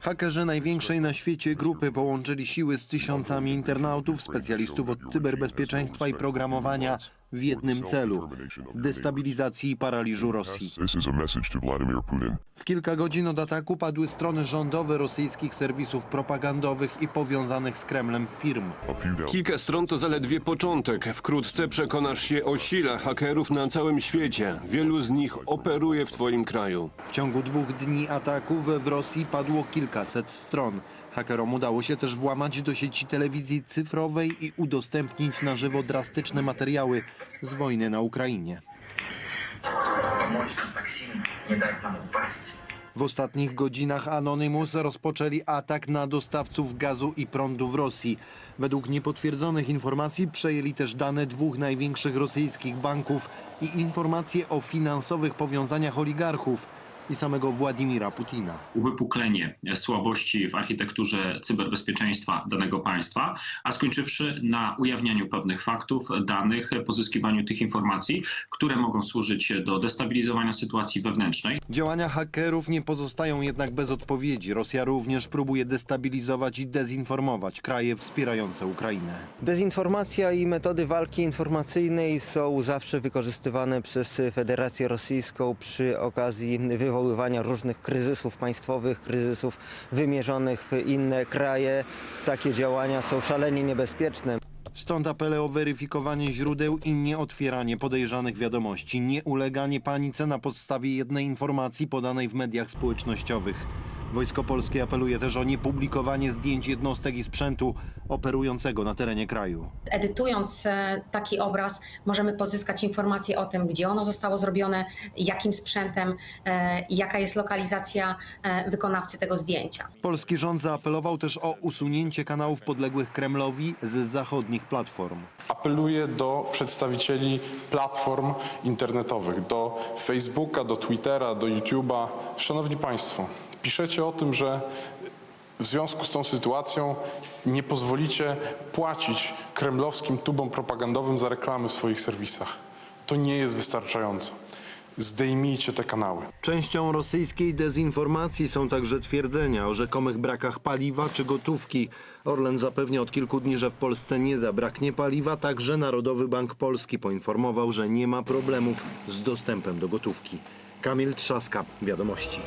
Hakerzy największej na świecie grupy połączyli siły z tysiącami internautów, specjalistów od cyberbezpieczeństwa i programowania w jednym celu destabilizacji i paraliżu Rosji. W kilka godzin od ataku padły strony rządowe rosyjskich serwisów propagandowych i powiązanych z Kremlem firm. Kilka stron to zaledwie początek. Wkrótce przekonasz się o sile hakerów na całym świecie. Wielu z nich operuje w twoim kraju. W ciągu dwóch dni ataków w Rosji padło kilkaset stron. Hakerom udało się też włamać do sieci telewizji cyfrowej i udostępnić na żywo drastyczne materiały z wojny na Ukrainie. W ostatnich godzinach Anonymous rozpoczęli atak na dostawców gazu i prądu w Rosji. Według niepotwierdzonych informacji przejęli też dane dwóch największych rosyjskich banków i informacje o finansowych powiązaniach oligarchów i samego Władimira Putina. uwypuklenie słabości w architekturze cyberbezpieczeństwa danego państwa, a skończywszy na ujawnianiu pewnych faktów, danych, pozyskiwaniu tych informacji, które mogą służyć do destabilizowania sytuacji wewnętrznej. Działania hakerów nie pozostają jednak bez odpowiedzi. Rosja również próbuje destabilizować i dezinformować kraje wspierające Ukrainę. Dezinformacja i metody walki informacyjnej są zawsze wykorzystywane przez Federację Rosyjską przy okazji wywoływania różnych kryzysów państwowych, kryzysów wymierzonych w inne kraje. Takie działania są szalenie niebezpieczne. Stąd apele o weryfikowanie źródeł i nieotwieranie podejrzanych wiadomości, nie uleganie panice na podstawie jednej informacji podanej w mediach społecznościowych. Wojsko Polskie apeluje też o niepublikowanie zdjęć jednostek i sprzętu operującego na terenie kraju. Edytując e, taki obraz, możemy pozyskać informacje o tym, gdzie ono zostało zrobione, jakim sprzętem e, i jaka jest lokalizacja e, wykonawcy tego zdjęcia. Polski rząd zaapelował też o usunięcie kanałów podległych Kremlowi z zachodnich platform. Apeluję do przedstawicieli platform internetowych, do Facebooka, do Twittera, do YouTube'a. Szanowni Państwo, piszecie o tym, że w związku z tą sytuacją nie pozwolicie płacić kremlowskim tubom propagandowym za reklamy w swoich serwisach. To nie jest wystarczająco. Zdejmijcie te kanały. Częścią rosyjskiej dezinformacji są także twierdzenia o rzekomych brakach paliwa czy gotówki. Orlen zapewnia od kilku dni, że w Polsce nie zabraknie paliwa, także Narodowy Bank Polski poinformował, że nie ma problemów z dostępem do gotówki. Kamil Trzaska, Wiadomości.